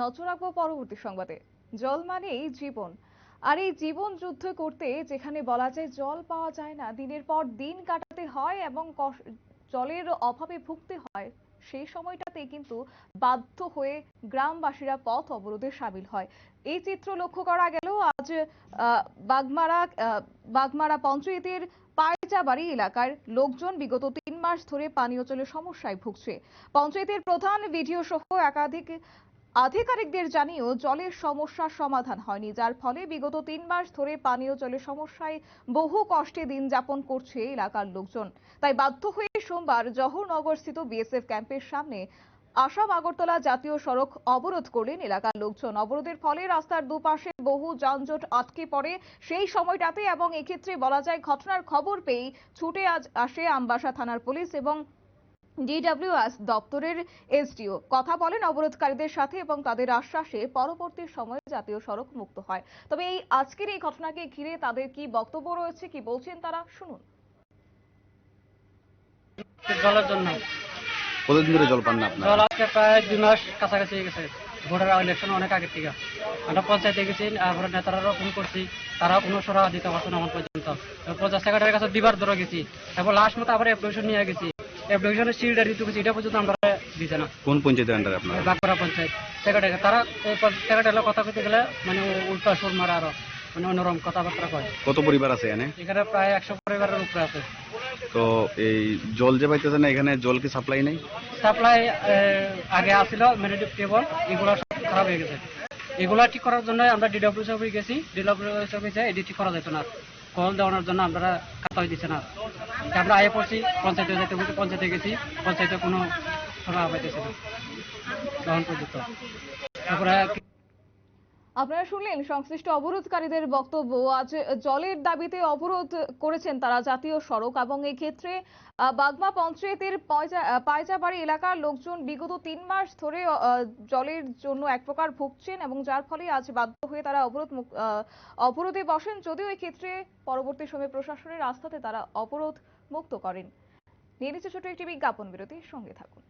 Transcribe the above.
নজর রাখব পরবর্তী সংবাদে। জল মানেই জীবন। আর এই জীবন যুদ্ধ করতে যেখানে বলা যায় জল পাওয়া যায় না, দিনের পর দিন কাটাতে হয় এবং জলের অভাবে ভুগতে হয় সেই সময়টাতে কিন্তু বাধ্য হয়ে গ্রামবাসীরা পথ অবরোধে সামিল হয়। এই চিত্র লক্ষ্য করা গেল, আজ বাগমারা বাগমারা পঞ্চায়েতের পায়চাবাড়ি এলাকার লোকজন বিগত তিন মাস ধরে পানীয় জলের সমস্যায় ভুগছে। পঞ্চায়েতের প্রধান ভিডিও সহ একাধিক আধিকারিকদের জানিয়েও জলের সমস্যার সমাধান হয়নি, যার ফলে বিগত তিন মাস ধরে পানীয় জলের সমস্যায় বহু কষ্টে দিন যাপন করছে এলাকার লোকজন। তাই বাধ্য হয়ে সোমবার জওহরনগর স্থিত বিএসএফ ক্যাম্পের সামনে আসাম আগরতলা জাতীয় সড়ক অবরোধ করলেন এলাকার লোকজন। অবরোধের ফলে রাস্তার দুপাশে বহু যানজট আটকে পড়ে সেই সময়টাতে এবং এক্ষেত্রে বলা যায় ঘটনার খবর পেয়েই ছুটে আজ আসে আমবাসা থানার পুলিশ এবং ডিডব্লিউএস দপ্তরের এসডিও কথা বলেন অবরোধকারীদের সাথে এবং তাদের আশ্বাসে পরবর্তী সময়ে জাতীয় সড়ক মুক্ত হয়। তবে এই আজকের এই ঘটনাকে ঘিরে তাদের কি বক্তব্য রয়েছে কি বলছেন তারা? শুনুন। জলের জন্য। কতদিন ধরে জল পান না আপনারা? জল আজকে প্রায় দুই মাস কাছাকাছি হয়ে গেছে। ভোটের ইলেকশন অনেক আগের থেকে। আমরা পঞ্চায়েতে গেছি তারপরে নেতারাও ফোন করছি তারাও কোনো সরা দিতে পারছে না আমার পর্যন্ত। পঞ্চায়েত সেক্রেটারির কাছে দিবার ধরে গেছি। তারপর লাস্ট মতো আবার অ্যাপ্লিকেশন নিয়ে গেছি। অ্যাপ্লিকেশনের গেছি এটা পর্যন্ত আমরা না। কোন পঞ্চায়েতের আন্ডারে আপনারা? বাঁকুড়া পঞ্চায়েত। সেক্রেটারি তারা কথা কইতে গেলে মানে উল্টা সুর মারা আরও মানে অন্যরকম কথাবার্তা কয়। কত পরিবার আছে এখানে? এখানে প্রায় একশো পরিবারের উপরে আছে। তো এই জল যে পাইতেছে না এখানে জল কি সাপ্লাই নেই? সাপ্লাই আগে আসছিল মেডিটিভ টেবল এগুলো সব খারাপ হয়ে গেছে। এগুলো ঠিক করার জন্য আমরা ডিডব্লিউ অফিস গেছি ডিডব্লিউ অফিসে এটি ঠিক করা যেত না। কল দেওয়ানোর জন্য আমরা হয়ে দিচ্ছে না। আমরা আয়ে পড়ছি, পঞ্চায়েতে যেতে বলছি, পঞ্চায়েতে গেছি, পঞ্চায়েতে কোনো সভা পাইতেছে না। তখন পর্যন্ত তারপরে আপনারা শুনলেন সংশ্লিষ্ট অবরোধকারীদের বক্তব্য। আজ জলের দাবিতে অবরোধ করেছেন তারা জাতীয় সড়ক এবং ক্ষেত্রে বাগমা পঞ্চায়েতের পায়চাবাড়ি এলাকার লোকজন বিগত তিন মাস ধরে জলের জন্য এক প্রকার ভুগছেন এবং যার ফলে আজ বাধ্য হয়ে তারা অবরোধ অবরোধে বসেন। যদিও ক্ষেত্রে পরবর্তী সময়ে প্রশাসনের আস্থাতে তারা অবরোধ মুক্ত করেন। নিয়ে নিচ্ছে ছোট একটি বিজ্ঞাপন বিরতির সঙ্গে থাকুন।